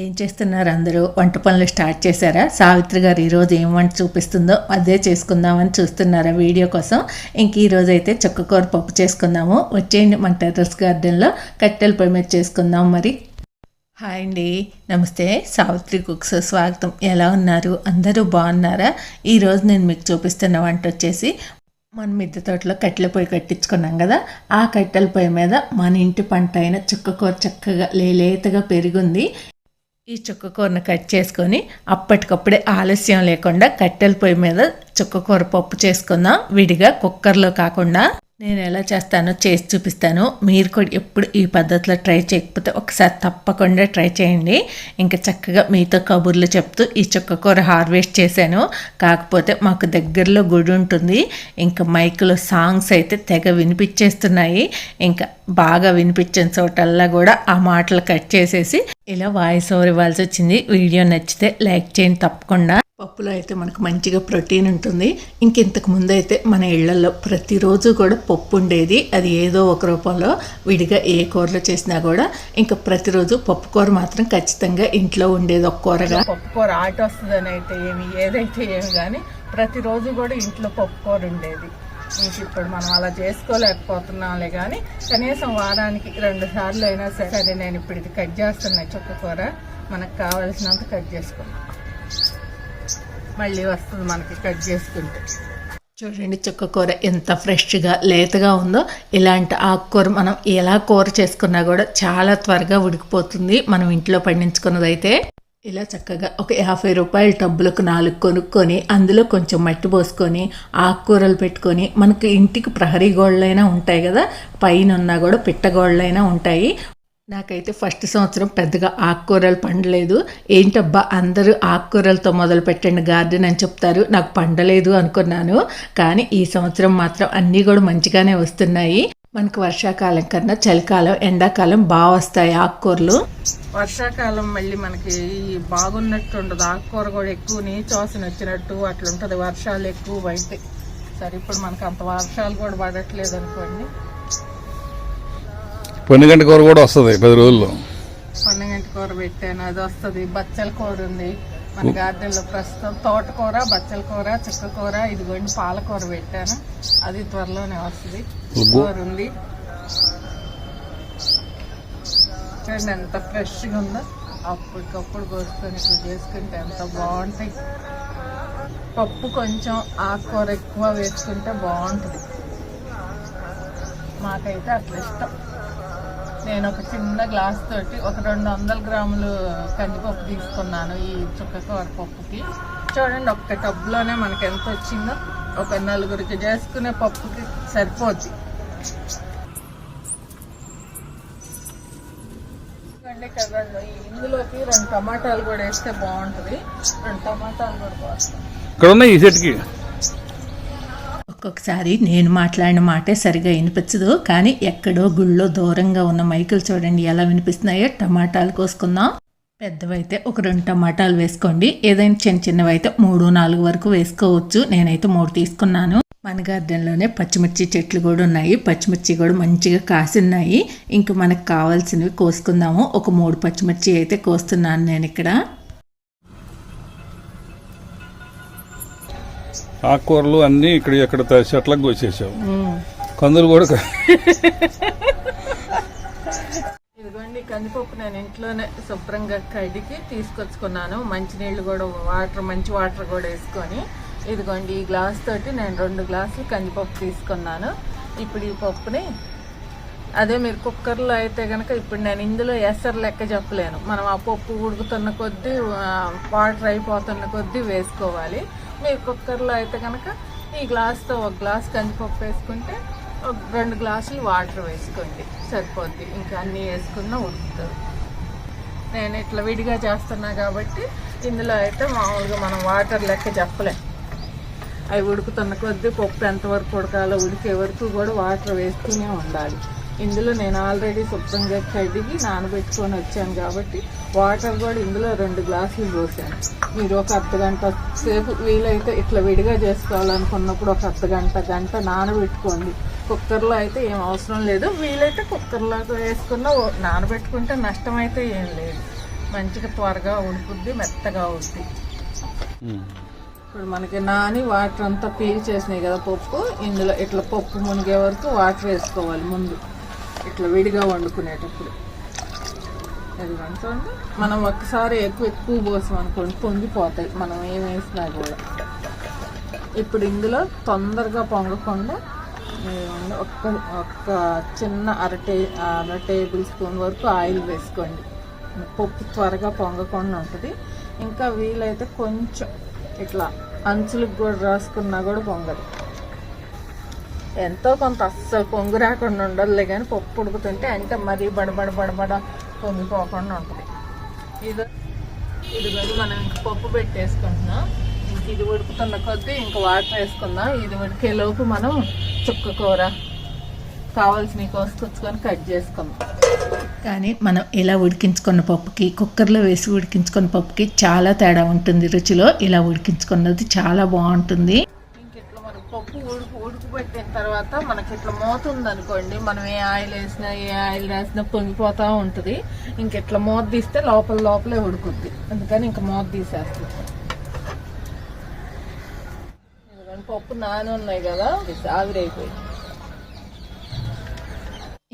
ఏం చేస్తున్నారు? అందరూ వంట పనులు స్టార్ట్ చేశారా? సావిత్రి గారు ఈరోజు ఏం వంట చూపిస్తుందో అదే చేసుకుందామని చూస్తున్నారా వీడియో కోసం. ఇంక ఈరోజు అయితే చుక్కకూర పప్పు చేసుకుందాము. వచ్చేయండి మన టెర్రస్ గార్డెన్లో. కట్టెల పొయ్యి మీద చేసుకుందాం మరి. హాయ్ అండి. నమస్తే. సావిత్రి కుక్స్ స్వాగతం. ఎలా ఉన్నారు? అందరూ బాగున్నారా? ఈరోజు నేను మీకు చూపిస్తున్న వంట వచ్చేసి మన మిద్దె తోటలో కట్టెల పొయ్యి కట్టించుకున్నాం కదా. ఆ కట్టెల పొయ్యి మీద మన ఇంటి పంట అయిన చుక్కకూర చక్కగా లేలేతగా పెరిగింది. ఈ చుక్కకూరను కట్ చేసుకొని అప్పటికప్పుడే ఆలస్యం లేకుండా కట్టెల పొయ్యి మీద చుక్కకూర పప్పు చేసుకుందాం. విడిగా కుక్కర్లో కాకుండా నేను ఎలా చేస్తానో చేసి చూపిస్తాను. మీరు కూడా ఎప్పుడు ఈ పద్ధతిలో ట్రై చేయకపోతే ఒకసారి తప్పకుండా ట్రై చేయండి. ఇంకా చక్కగా మీతో కబుర్లు చెప్తూ ఈ చుక్క కూర హార్వెస్ట్ చేశాను. కాకపోతే మాకు దగ్గరలో గుడి ఉంటుంది. ఇంకా మైక్లో సాంగ్స్ అయితే తెగ వినిపించేస్తున్నాయి. ఇంకా బాగా వినిపించిన చోటల్లా కూడా ఆ మాటలు కట్ చేసేసి ఇలా వాయిస్ ఓవర్ ఇవ్వాల్సి వచ్చింది. వీడియో నచ్చితే లైక్ చేయండి తప్పకుండా. పప్పులో అయితే మనకు మంచిగా ప్రోటీన్ ఉంటుంది. ఇంకెంతకు ముందు అయితే మన ఇళ్ళలో ప్రతిరోజు కూడా పప్పు ఉండేది. అది ఏదో ఒక రూపంలో విడిగా ఏ కూరలో చేసినా కూడా ఇంకా ప్రతిరోజు పప్పు కూర మాత్రం ఖచ్చితంగా ఇంట్లో ఉండేది ఒక కూరగా. పప్పు కూర ఆట వస్తుందని అయితే ఏమి ఏదైతే ఏమి కానీ ప్రతిరోజు కూడా ఇంట్లో పప్పు కూర ఉండేది. ఇప్పుడు మనం అలా చేసుకోలేకపోతున్నాంలే కానీ కనీసం వారానికి రెండు సార్లు అయినా సరే నేను ఇప్పుడు ఇది కట్ చేస్తున్నా చుక్క కూర మనకు కావలసినంత కట్ చేసుకున్నాను మళ్ళీ వస్తుంది మనకి కట్ చేసుకుంటే. చూడండి చుక్క కూర ఎంత ఫ్రెష్గా లేతగా ఉందో. ఇలాంటి ఆకుకూర మనం ఎలా కూర చేసుకున్నా కూడా చాలా త్వరగా ఉడికిపోతుంది. మనం ఇంట్లో పండించుకున్నదైతే ఇలా చక్కగా ఒక యాభై రూపాయల టబ్బులకు నాలుగు కొనుక్కొని అందులో కొంచెం మట్టి పోసుకొని ఆకుకూరలు పెట్టుకొని మనకి ఇంటికి ప్రహరీ గోళ్ళైనా ఉంటాయి కదా పైన ఉన్నా కూడా పిట్టగోళ్ళైనా ఉంటాయి. నాకైతే ఫస్ట్ సంవత్సరం పెద్దగా ఆకుకూరలు పండలేదు. ఏంటబ్బా అందరూ ఆకుకూరలతో మొదలు పెట్టండి గార్డెన్ అని చెప్తారు. నాకు పండలేదు అనుకున్నాను. కానీ ఈ సంవత్సరం మాత్రం అన్నీ కూడా మంచిగానే వస్తున్నాయి. మనకు వర్షాకాలం కన్నా చలికాలం ఎండాకాలం బాగా వస్తాయి ఆకుకూరలు. వర్షాకాలం మళ్ళీ మనకి బాగున్నట్టు ఉండదు. ఆకుకూర కూడా ఎక్కువ నీచోసిన వచ్చినట్టు అట్లా ఉంటుంది వర్షాలు ఎక్కువ అయితే సరే ఇప్పుడు మనకు అంత వర్షాలు కూడా పడట్లేదు అనుకోండి. పొన్నిగంట కూర కూడా వస్తుంది పది రోజుల్లో. పొన్నగంటి కూర పెట్టాను అది వస్తుంది. బచ్చల కూర ఉంది మన గార్డెన్లో ప్రస్తుతం. తోటకూర బచ్చల కూర చుక్కకూర ఇదిగోండి పాలకూర పెట్టాను. అది త్వరలోనే వస్తుంది. కూర ఉంది. చూడండి ఎంత ఫ్రెష్గా ఉందో. అప్పటికప్పుడు కోసుకొని ఇట్లా చేసుకుంటే ఎంత బాగుంటాయి. పప్పు కొంచెం ఆకుకూర ఎక్కువ వేసుకుంటే బాగుంటుంది. మాకైతే అట్లా ఇష్టం. నేను ఒక చిన్న గ్లాస్ తోటి ఒక రెండు వందల గ్రాములు కందిపప్పు తీసుకున్నాను ఈ చుక్కకూర పప్పుకి చూడండి ఒక్క టబ్లోనే మనకి ఎంత వచ్చిందో. ఒక నలుగురికి చేసుకునే పప్పుకి సరిపోద్ది. కదండి, ఇందులోకి రెండు టమాటాలు కూడా వేస్తే బాగుంటుంది. రెండు టమాటాలు కూడా పోస్తాం ఇక్కడ ఉన్నాయి ఈ సెట్కి. ఒక్కొక్కసారి నేను మాట్లాడిన మాటే సరిగా వినిపించదు కానీ ఎక్కడో గుళ్ళో దూరంగా ఉన్న మైకులు చూడండి ఎలా వినిపిస్తున్నాయో. టమాటాలు కోసుకుందాం. పెద్దవైతే ఒక రెండు టమాటాలు వేసుకోండి. ఏదైనా చిన్న చిన్నవైతే మూడు నాలుగు వరకు వేసుకోవచ్చు. నేనైతే మూడు తీసుకున్నాను. మన గార్డెన్లోనే పచ్చిమిర్చి చెట్లు కూడా ఉన్నాయి. పచ్చిమిర్చి కూడా మంచిగా కాసిన్నాయి. ఇంక మనకు కావాల్సినవి కోసుకుందాము. ఒక మూడు పచ్చిమిర్చి అయితే కోస్తున్నాను నేను ఇక్కడ. ఆకుకూరలు అన్నీ ఇక్కడ ఇక్కడ చెట్లకు వచ్చేసావు కందులు కూడా ఇదిగోండి కందిపప్పు నేను ఇంట్లోనే శుభ్రంగా కడిగి తీసుకొచ్చుకున్నాను. మంచినీళ్ళు కూడా వాటర్ మంచి వాటర్ కూడా వేసుకొని. ఇదిగోండి ఈ గ్లాస్ తోటి నేను రెండు గ్లాసులు కందిపప్పు తీసుకున్నాను. ఇప్పుడు ఈ పప్పుని అదే మీరు కుక్కర్లో అయితే కనుక ఇప్పుడు నేను ఇందులో ఎసరు లెక్క చెప్పలేను. మనం ఆ పప్పు ఉడుకుతున్న కొద్దీ వాటర్ అయిపోతున్న కొద్దీ వేసుకోవాలి. మీరు కుక్కర్లో అయితే కనుక ఈ గ్లాస్తో ఒక గ్లాస్ కందిపప్పు వేసుకుంటే ఒక రెండు గ్లాసులు వాటర్ వేసుకోండి సరిపోద్ది. ఇంకా అన్నీ వేసుకున్నా ఉడుకుతుంది. నేను ఇట్లా విడిగా చేస్తున్నా కాబట్టి ఇందులో అయితే మామూలుగా మనం వాటర్ లెక్క చెప్పలేం. అవి ఉడుకుతున్న కొద్దీ పప్పు ఎంతవరకు ఉడకాలో ఉడికే వరకు కూడా వాటర్ వేస్తూనే ఉండాలి. ఇందులో నేను ఆల్రెడీ శుభ్రంగా కడిగి నానబెట్టుకొని వచ్చాను కాబట్టి వాటర్ కూడా ఇందులో రెండు గ్లాసులు పోసాను. మీరు ఒక అర్ధ గంట సేపు వీలైతే ఇట్లా విడిగా చేసుకోవాలనుకున్నప్పుడు ఒక అర్ధ గంట గంట నానబెట్టుకోండి. కుక్కర్లో అయితే ఏం అవసరం లేదు. వీలైతే కుక్కర్లో వేసుకున్న ఓ- నానబెట్టుకుంటే నష్టం అయితే ఏం లేదు. మంచిగా త్వరగా ఉడుకుద్ది మెత్తగా అవుద్ది. ఇప్పుడు మనకి నాని వాటర్ అంతా పీల్ చేసినాయి కదా పప్పు. ఇందులో ఇట్లా పప్పు మునిగే వరకు వాటర్ వేసుకోవాలి ముందు. ఇట్లా విడిగా వండుకునేటప్పుడు. చూడండి మనం ఒకసారి ఎక్కువ ఎక్కువ పోసాం అనుకోండి పొంగిపోతాయి. మనం ఏం వేసినా కూడా. ఇప్పుడు ఇందులో తొందరగా పొంగకుండా ఒక్క ఒక్క చిన్న అర టే అర టేబుల్ స్పూన్ వరకు ఆయిల్ వేసుకోండి. పప్పు త్వరగా పొంగకుండా ఉంటుంది. ఇంకా వీలైతే కొంచెం ఇట్లా అంచులకు కూడా రాసుకున్నా కూడా పొంగదు. ఎంతో కొంత అస్సలు పొంగు రాకుండా ఉండదులే కానీ పప్పు ఉడుకుతుంటే అంటే మరీ బడబడ బడబడ పొంగిపోకుండా ఉంటుంది. ఇది ఇది కూడా మనం ఇంక పప్పు పెట్టేసుకుంటున్నాం. ఇంక ఇది ఉడుకుతున్న కొద్దీ ఇంక వాటర్ వేసుకుందాం. ఇది ఉడికేలోపు మనం చుక్క కూర కావాల్సినవి కోసుకొచ్చుకొని కట్ చేసుకుందాం. కానీ మనం ఇలా ఉడికించుకున్న పప్పుకి కుక్కర్లో వేసి ఉడికించుకున్న పప్పుకి చాలా తేడా ఉంటుంది రుచిలో. ఇలా ఉడికించుకున్నది చాలా బాగుంటుంది. ఇంక ఇట్లా మనం పప్పు ఉడుకు పెట్టిన తర్వాత మనకి ఇట్లా మోతుంది అనుకోండి మనం ఏ ఆయిల్ వేసినా ఏ ఆయిల్ రాసినా పొంగిపోతా ఉంటుంది. ఇంక ఇట్లా మోత తీస్తే లోపల లోపలే ఉడుకుద్ది. అందుకని ఇంక మోత తీసేస్తుంది ఎందుకంటే పప్పు నాని ఉన్నాయి కదా ఆవిరైపోయి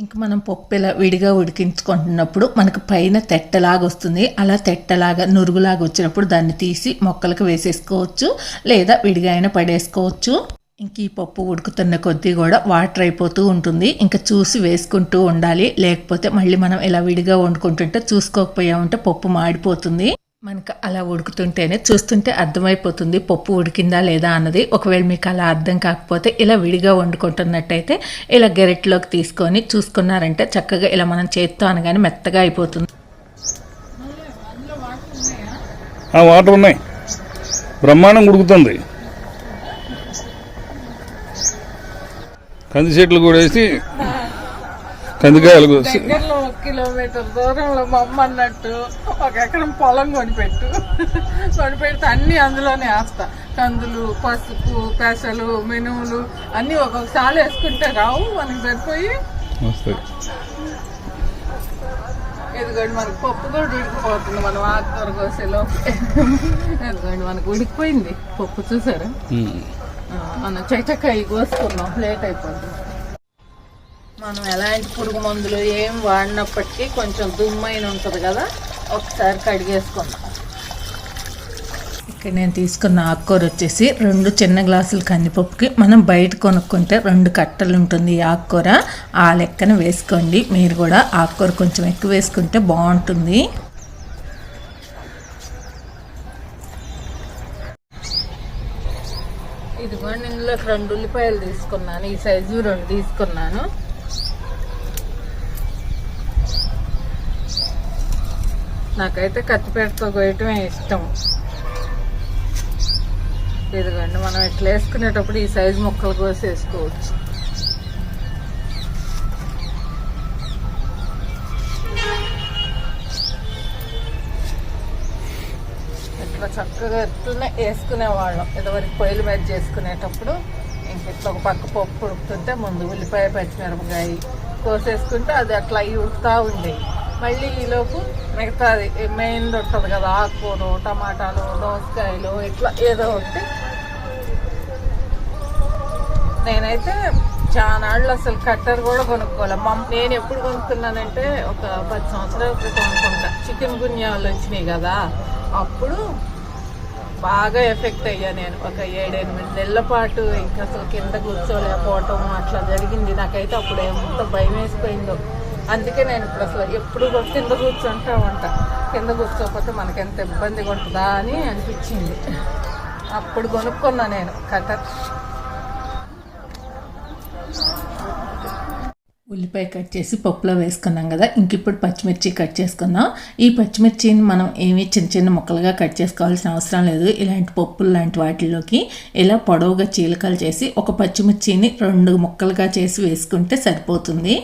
ఇంక మనం పప్పు ఇలా విడిగా ఉడికించుకుంటున్నప్పుడు మనకు పైన తెట్టలాగా వస్తుంది. అలా తెట్టలాగా నురుగులాగా వచ్చినప్పుడు దాన్ని తీసి మొక్కలకు వేసేసుకోవచ్చు. లేదా విడిగా అయినా పడేసుకోవచ్చు. ఇంక ఈ పప్పు ఉడుకుతున్న కొద్దీ కూడా వాటర్ అయిపోతూ ఉంటుంది. ఇంకా చూసి వేసుకుంటూ ఉండాలి. లేకపోతే మళ్ళీ మనం ఇలా విడిగా వండుకుంటుంటే చూసుకోకపోయామంటే పప్పు మాడిపోతుంది. మనకు అలా ఉడుకుతుంటేనే చూస్తుంటే అర్థమైపోతుంది పప్పు ఉడికిందా లేదా అన్నది. ఒకవేళ మీకు అలా అర్థం కాకపోతే ఇలా విడిగా వండుకుంటున్నట్టయితే ఇలా గెరెట్లోకి తీసుకొని చూసుకున్నారంటే చక్కగా ఇలా మనం చేత్తో అనగానే మెత్తగా అయిపోతుంది. వాటర్ ఉన్నాయి. బ్రహ్మాండం ఉడుకుతుంది. కంది చెట్లు కూడా వేసి కందికాయలు కోసి. దగ్గరలో ఒక కిలోమీటర్ దూరంలో మా అమ్మ అన్నట్టు ఒక ఎకరం పొలం కొనిపెట్టు. కొనిపెడితే అన్ని అందులోనే వేస్తా. కందులు పసుపు పెసలు మినుములు అన్ని ఒక్కొక్కసారి వేసుకుంటే రావు మనకి సరిపోయి. వస్తాయి. ఇదిగోండి మనకి పప్పు కూడా ఉడికిపోతుంది. మనం ఆకుకూర కోసేలో ఇదిగోండి మనకు ఉడికిపోయింది. పప్పు చూసారా? మనం ఆ, మనం చక్కగా కోసుకున్నాం లేట్ అయిపోతుంది మనం ఎలాంటి పురుగు మందులు ఏం వాడినప్పటికీ కొంచెం దుమ్మైన ఉంటుంది కదా ఒకసారి కడిగేసుకుందాం. ఇక్కడ నేను తీసుకున్న ఆకుకూర వచ్చేసి రెండు చిన్న గ్లాసులు కందిపప్పుకి మనం బయట కొనుక్కుంటే రెండు కట్టలు ఉంటుంది ఈ ఆకుకూర. ఆ లెక్కన వేసుకోండి. మీరు కూడా ఆకుకూర కొంచెం ఎక్కువ వేసుకుంటే బాగుంటుంది. ఇదిగోండి రెండు ఉల్లిపాయలు తీసుకున్నాను ఈ సైజు రెండు తీసుకున్నాను. నాకైతే కత్తిపేటతో కోయటమే ఇష్టం. ఇదిగోండి మనం ఇట్లా వేసుకునేటప్పుడు ఈ సైజు ముక్కలు కోసి వేసుకోవచ్చు చక్కగా ఇట్లనే వేసుకునేవాళ్ళం. ఇదివరకు పొయ్యిల మీద చేసుకునేటప్పుడు ఇంక ఇట్లా ఒక పక్క పప్పు ఉడుకుతుంటే ముందు ఉల్లిపాయ పచ్చిమిరపకాయ కోసేసుకుంటే అది అట్లా అవి ఉడుకుతూ ఉండేవి మళ్ళీ ఈలోపు మిగతాది మెయిన్ ఉంటుంది కదా ఆకుకూర టమాటాలు దోసకాయలు ఇట్లా ఏదో ఒకటి. నేనైతే చాలాళ్ళు అసలు కట్టర్ కూడా కొనుక్కోవాలి మా నేను ఎప్పుడు కొనుక్కున్నానంటే ఒక పది సంవత్సరాల క్రితం చికెన్ గున్యాలు వచ్చినాయి కదా అప్పుడు బాగా ఎఫెక్ట్ అయ్యా నేను. ఒక ఏడెనిమిది నెలల పాటు ఇంకా అసలు కింద కూర్చోలేకపోవటం అట్లా జరిగింది. నాకైతే అప్పుడు ఎంత భయం వేసిపోయిందో. అందుకే నేను ఇప్పుడు అసలు ఎప్పుడు కూడా కింద కూర్చుంటా ఉంటా కింద కూర్చోకపోతే మనకి ఎంత ఇబ్బందిగా ఉంటుందా అని అనిపించింది. అప్పుడు కొనుక్కున్నా నేను కటర్ ఉల్లిపాయ కట్ చేసి పప్పులో వేసుకున్నాం కదా ఇంక ఇప్పుడు పచ్చిమిర్చి కట్ చేసుకుందాం. ఈ పచ్చిమిర్చిని మనం ఏమి చిన్న చిన్న ముక్కలుగా కట్ చేసుకోవాల్సిన అవసరం లేదు. ఇలాంటి పప్పులు లాంటి వాటిలోకి ఇలా పొడవుగా చీలకలు చేసి ఒక పచ్చిమిర్చిని రెండు ముక్కలుగా చేసి వేసుకుంటే సరిపోతుంది.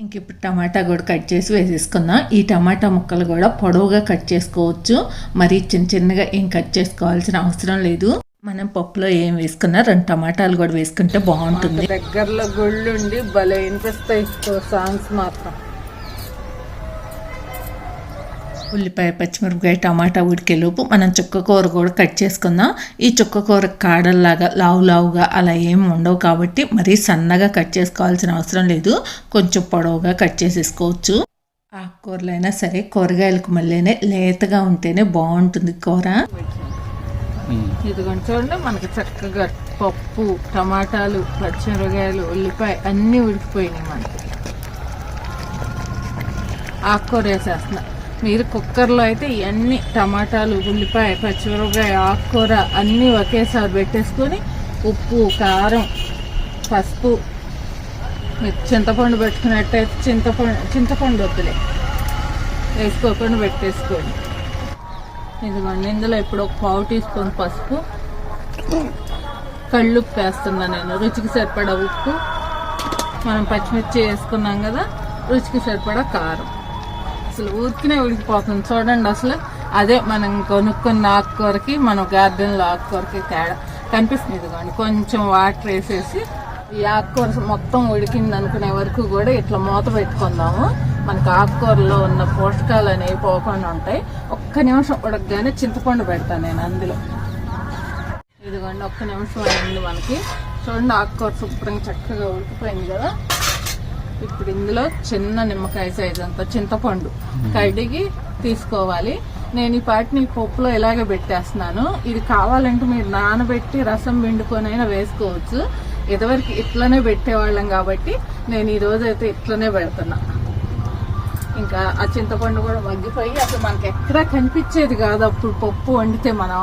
ఇంక ఇప్పుడు టమాటా కూడా కట్ చేసి వేసేసుకుందాం. ఈ టమాటా ముక్కలు కూడా పొడవుగా కట్ చేసుకోవచ్చు. మరి చిన్న చిన్నగా ఏం కట్ చేసుకోవాల్సిన అవసరం లేదు. మనం పప్పులో ఏం వేసుకున్నా రెండు టమాటాలు కూడా వేసుకుంటే బాగుంటుంది. దగ్గరలో గుళ్ళుండి భలే వినిపిస్తాయి సాంగ్స్ మాత్రం. ఉల్లిపాయ పచ్చిమిరపకాయ టమాటా ఉడికేలోపు మనం చుక్క కూర కూడా కట్ చేసుకుందాం. ఈ చుక్క కూర కాడల్లాగా లావు లావుగా అలా ఏం ఉండవు కాబట్టి మరీ సన్నగా కట్ చేసుకోవాల్సిన అవసరం లేదు. కొంచెం పొడవుగా కట్ చేసేసుకోవచ్చు. ఆకుకూరలైనా సరే కూరగాయలకు మళ్ళీనే లేతగా ఉంటేనే బాగుంటుంది కూర. ఇదిగోండి చూడండి మనకి చక్కగా పప్పు టమాటాలు పచ్చిమిరకాయలు ఉల్లిపాయ అన్నీ ఉడికిపోయినాయి మనకి. ఆకుకూర వేసేస్తున్నా. మీరు కుక్కర్లో అయితే ఇవన్నీ టమాటాలు ఉల్లిపాయ పచ్చిమిరపకాయ ఆకుకూర అన్నీ ఒకేసారి పెట్టేసుకొని ఉప్పు కారం పసుపు మీరు చింతపండు పెట్టుకున్నట్టయితే చింతపండు చింతపండు వద్దులే. వేసుకోకుండా పెట్టేసుకోండి. ఇదిగోండి ఇందులో ఇప్పుడు ఒక పావు టీ స్పూన్ పసుపు. కళ్ళుప్పు వేస్తున్నా నేను. రుచికి సరిపడా ఉప్పు. మనం పచ్చిమిర్చి వేసుకున్నాం కదా రుచికి సరిపడా కారం. అసలు ఊరికినే ఉడికిపోతుంది. చూడండి అసలు. అదే మనం కొనుక్కున్న ఆకుకూరకి మనం గార్డెన్లో ఆకుకూరకి తేడా కనిపిస్తుంది. ఇదిగోండి కొంచెం వాటర్ వేసేసి ఈ ఆకుకూర మొత్తం ఉడికింది అనుకునే వరకు కూడా ఇట్లా మూత పెట్టుకుందాము. మనకు ఆకుకూరలో ఉన్న పోషకాలు అనేవి పోకుండా ఉంటాయి. ఒక్క నిమిషం ఉడకగానే చింతపండు పెడతాను నేను అందులో. ఇదిగోండి ఒక్క నిమిషం అయింది మనకి. చూడండి ఆకుకూర శుభ్రంగా చక్కగా ఉడికిపోయింది కదా. ఇప్పుడు ఇందులో చిన్న నిమ్మకాయ సైజ్ అంత చింతపండు కడిగి తీసుకోవాలి. నేను ఈ పాటిని పప్పులో ఇలాగే పెట్టేస్తున్నాను. ఇది కావాలంటే మీరు నానబెట్టి రసం పిండుకొనైనా వేసుకోవచ్చు. ఇదివరకు ఇట్లనే పెట్టేవాళ్ళం కాబట్టి నేను ఈ అయితే ఇట్లనే పెడుతున్నా. ఇంకా ఆ చింతపండు కూడా మగ్గిపోయి అసలు మనకి ఎక్కడా కనిపించేది కాదు. అప్పుడు పప్పు వండితే మనం.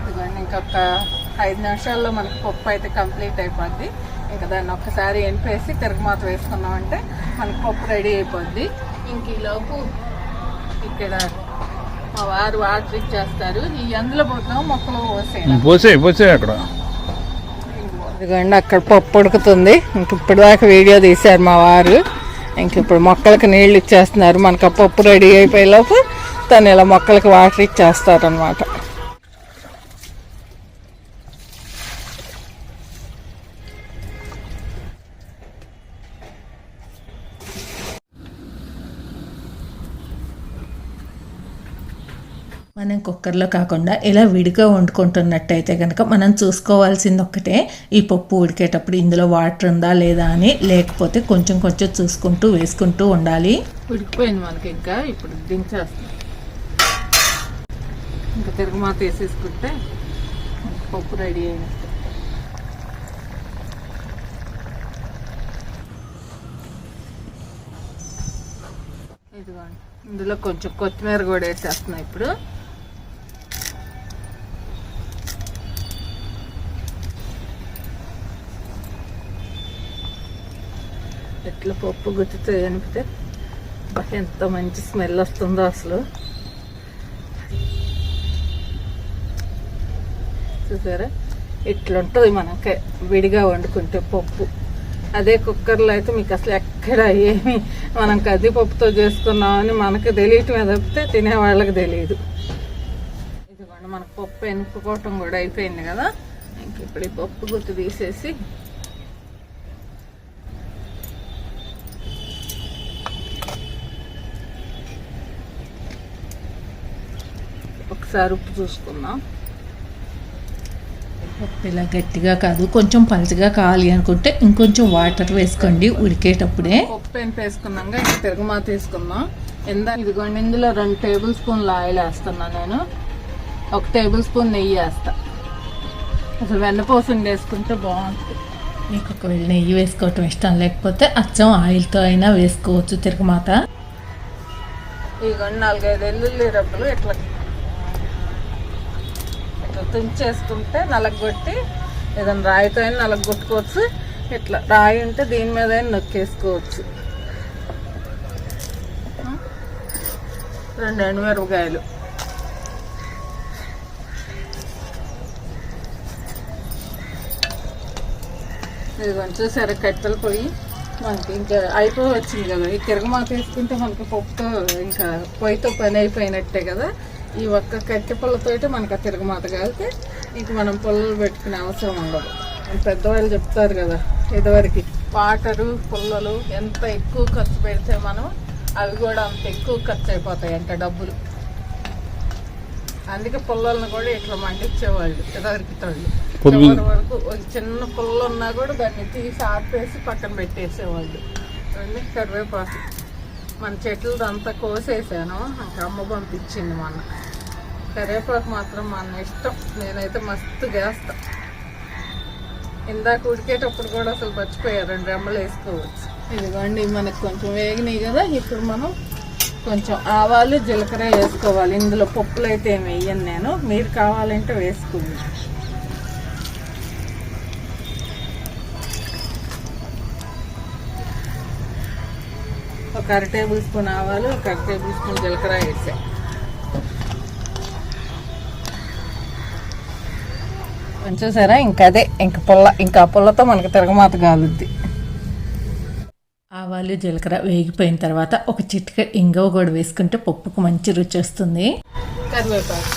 ఇదిగోండి ఇంకొక ఐదు నిమిషాల్లో మనకి పప్పు అయితే కంప్లీట్ అయిపోద్ది. ఇంకా దాన్ని ఒక్కసారి ఎనిపేసి తిరగమాత వేసుకున్నామంటే మనకి పప్పు రెడీ అయిపోద్ది. ఇంక ఈలోపు ఇక్కడ మా వారు వాటర్ ఇచ్చేస్తారు ఈ అందులో పోతాం మొక్కలు పోసేయాలి పోసే పోసే అక్కడ. ఇదిగోండి అక్కడ పప్పు ఉడుకుతుంది. ఇంక ఇప్పుడు దాకా వీడియో తీశారు మా వారు. ఇంక ఇప్పుడు మొక్కలకి నీళ్ళు ఇచ్చేస్తున్నారు. మనకు పప్పు రెడీ అయిపోయే లోపు తను ఇలా మొక్కలకి వాటర్ ఇచ్చేస్తారనమాట మనం కుక్కర్లో కాకుండా ఇలా విడిగా వండుకుంటున్నట్టయితే కనుక మనం చూసుకోవాల్సింది ఒక్కటే ఈ పప్పు ఉడికేటప్పుడు ఇందులో వాటర్ ఉందా లేదా అని లేకపోతే కొంచెం కొంచెం చూసుకుంటూ వేసుకుంటూ ఉండాలి. ఉడికిపోయింది మనకి ఇంకా ఇప్పుడు దించేస్తాం. ఇంకా తిరగమాత వేసేసుకుంటే పప్పు రెడీ అయింది ఇదిగోండి ఇందులో కొంచెం కొత్తిమీర కూడా వేసేస్తున్నాం ఇప్పుడు. ఎట్లా పప్పు గుత్తితో అనిపితే ఎంత మంచి స్మెల్ వస్తుందో అసలు. చూసారా? ఇట్లుంటుంది మనకి విడిగా వండుకుంటే పప్పు. అదే కుక్కర్లో అయితే మీకు అసలు ఎక్కడ ఏమి మనం కందిపప్పుతో చేసుకున్నామని మనకు తెలియటమే తప్పితే తినేవాళ్ళకి తెలియదు. ఇదిగోండి మనకు పప్పు ఎనుపుకోవటం కూడా అయిపోయింది కదా? ఇంక ఇప్పుడు ఈ పప్పు గుర్తు తీసేసి ఒకసారి ఉప్పు చూసుకుందాం. పప్పు ఇలా గట్టిగా కాదు కొంచెం పలుచగా కావాలి అనుకుంటే ఇంకొంచెం వాటర్ వేసుకోండి ఉడికేటప్పుడే. పప్పు ఎంత వేసుకున్నాక ఇంకా తిరగమాత వేసుకుందాం. ఎంత? ఇదిగోండి ఇందులో రెండు టేబుల్ స్పూన్లు ఆయిల్ వేస్తున్నా నేను. ఒక టేబుల్ స్పూన్ నెయ్యి వేస్తా. అసలు వెన్నపూస వేసుకుంటే బాగుంటుంది. మీకు ఒకవేళ నెయ్యి వేసుకోవటం ఇష్టం లేకపోతే అచ్చం ఆయిల్తో అయినా వేసుకోవచ్చు తిరగమాత ఇదిగోండి నాలుగైదు ఎల్లుల్లి రబ్బలు ఇట్లా తుంచేసుకుంటే నలగొట్టి ఏదైనా రాయితో అయినా నలగొట్టుకోవచ్చు. ఇట్లా రాయి ఉంటే దీని మీద అయినా నొక్కేసుకోవచ్చు. రెండు ఎండుమిరపకాయలు. కొంచెం సరిగ్గా కట్టెలు పొయ్యి? మనకి ఇంకా అయిపోయి వచ్చింది కదా. ఈ తిరగమాత వేసుకుంటే మనకి పప్పుతో ఇంకా పొయ్యితో పని అయిపోయినట్టే కదా. ఈ ఒక్క కట్టె పుల్లతోటి మనకి ఆ తిరగమాత కాలితే ఇంక మనం పుల్లలు పెట్టుకునే అవసరం ఉండదు. పెద్దవాళ్ళు చెప్తారు కదా ఇదివరకు వాటరు పుల్లలు ఎంత ఎక్కువ ఖర్చు పెడితే మనం అవి కూడా అంత ఎక్కువ ఖర్చు అయిపోతాయి అంట డబ్బులు. అందుకే పుల్లలను కూడా ఇట్లా మండించేవాళ్ళు ఇదివరకితోళ్ళు పుల్ల- చివరి వరకు ఒక చిన్న పుల్ల ఉన్నా కూడా దాన్ని తీసి ఆపేసి పక్కన పెట్టేసేవాళ్ళు. కరివేపాకు. మన చెట్లు అంతా కోసేసాను. ఇంకా అమ్మ పంపించింది మొన్న. కరివేపాకు మాత్రం మన ఇష్టం. నేనైతే మస్తు చేస్తా. ఇందాక ఉడికేటప్పుడు కూడా అసలు మర్చిపోయారు రెండు రెమ్మలు వేసుకోవచ్చు. ఇదిగోండి మనకు కొంచెం వేగినాయి కదా. ఇప్పుడు మనం కొంచెం ఆవాలు జీలకర్ర వేసుకోవాలి. ఇందులో పప్పులు అయితే ఏమి వేయను నేను. మీరు కావాలంటే వేసుకోండి. ఒక అర టేబుల్ స్పూన్ ఆవాలు ఒక అర టేబుల్ స్పూన్ జీలకర్ర వేసా. చూసారా? ఇంకా అదే ఇంక పుల్ల ఇంకా ఆ పుల్లతో మనకి తిరగమాత కాలుద్ది ఆవాలు జీలకర్ర వేగిపోయిన తర్వాత ఒక చిటిక ఇంగవ కూడా వేసుకుంటే పప్పుకు మంచి రుచి వస్తుంది. కరివేపాకు.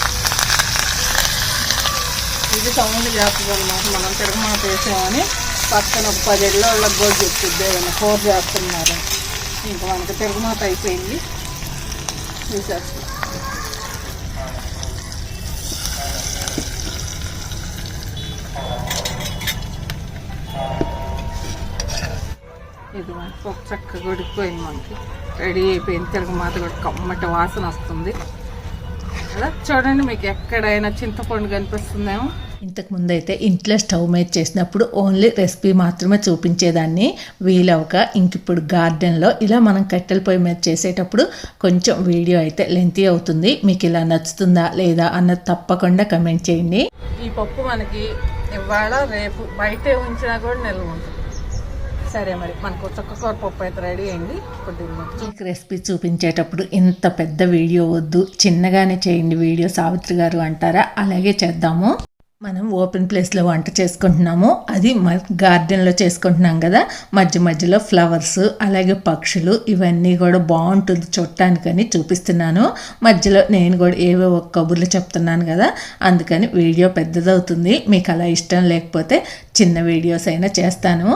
ఇది సౌండ్ చేస్తుంది అనమాట మనం తిరగమాత వేసామని పక్కన ఒక పది వాళ్ళకి కూడా చెప్తుంది ఏదైనా కూర చేస్తున్నారు. ఇంకా మనకి తిరగమాత అయిపోయింది. చూసేస్తాం. ఇది మనకి పప్పు చక్కగా ఉడికిపోయింది మనకి. రెడీ అయిపోయింది. తిరగమాత కూడా కమ్మటి వాసన వస్తుంది. అలా చూడండి మీకు ఎక్కడైనా చింతపండు కనిపిస్తుందేమో. ఇంతకు ముందు అయితే ఇంట్లో స్టవ్ మీద చేసినప్పుడు ఓన్లీ రెసిపీ మాత్రమే చూపించేదాన్ని. వీలవక ఇంక ఇప్పుడు గార్డెన్లో ఇలా మనం కట్టెల పొయ్యి మీద చేసేటప్పుడు కొంచెం వీడియో అయితే లెంతీ అవుతుంది. మీకు ఇలా నచ్చుతుందా లేదా అన్నది తప్పకుండా కమెంట్ చేయండి. ఈ పప్పు మనకి ఇవాళ రేపు బయటే ఉంచినా కూడా నిల్వ ఉంటుంది సరే మరి మనకు చుక్కకూర పప్పు అయితే రెడీ అయింది. ఇప్పుడు రెసిపీ చూపించేటప్పుడు ఇంత పెద్ద వీడియో వద్దు. చిన్నగానే చేయండి వీడియో సావిత్రి గారు అంటారా? అలాగే చేద్దాము. మనం ఓపెన్ ప్లేస్లో వంట చేసుకుంటున్నాము. అది మ గార్డెన్లో చేసుకుంటున్నాం కదా. మధ్య మధ్యలో ఫ్లవర్స్ అలాగే పక్షులు ఇవన్నీ కూడా బాగుంటుంది చూడటానికని చూపిస్తున్నాను. మధ్యలో నేను కూడా ఏవో ఒక కబుర్లు చెప్తున్నాను కదా. అందుకని వీడియో పెద్దదవుతుంది. మీకు అలా ఇష్టం లేకపోతే చిన్న వీడియోస్ అయినా చేస్తాను.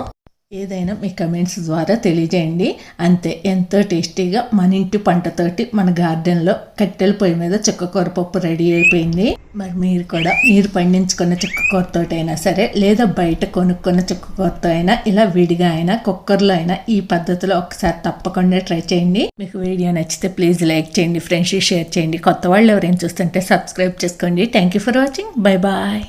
ఏదైనా మీ కమెంట్స్ ద్వారా తెలియజేయండి. అంతే ఎంతో టేస్టీగా మన ఇంటి పంటతోటి మన గార్డెన్లో కట్టెల పొయ్యి మీద చుక్కకూర పప్పు రెడీ అయిపోయింది. మరి మీరు కూడా మీరు పండించుకున్న చుక్కకూరతోటి అయినా సరే లేదా బయట కొనుక్కున్న చుక్కకూరతో అయినా ఇలా విడిగా అయినా కుక్కర్లో అయినా ఈ పద్ధతిలో ఒకసారి తప్పకుండా ట్రై చేయండి. మీకు వీడియో నచ్చితే ప్లీజ్ లైక్ చేయండి ఫ్రెండ్స్కి షేర్ చేయండి. కొత్త వాళ్ళు ఎవరైనా చూస్తుంటే సబ్స్క్రైబ్ చేసుకోండి. Thank you for watching. Bye bye.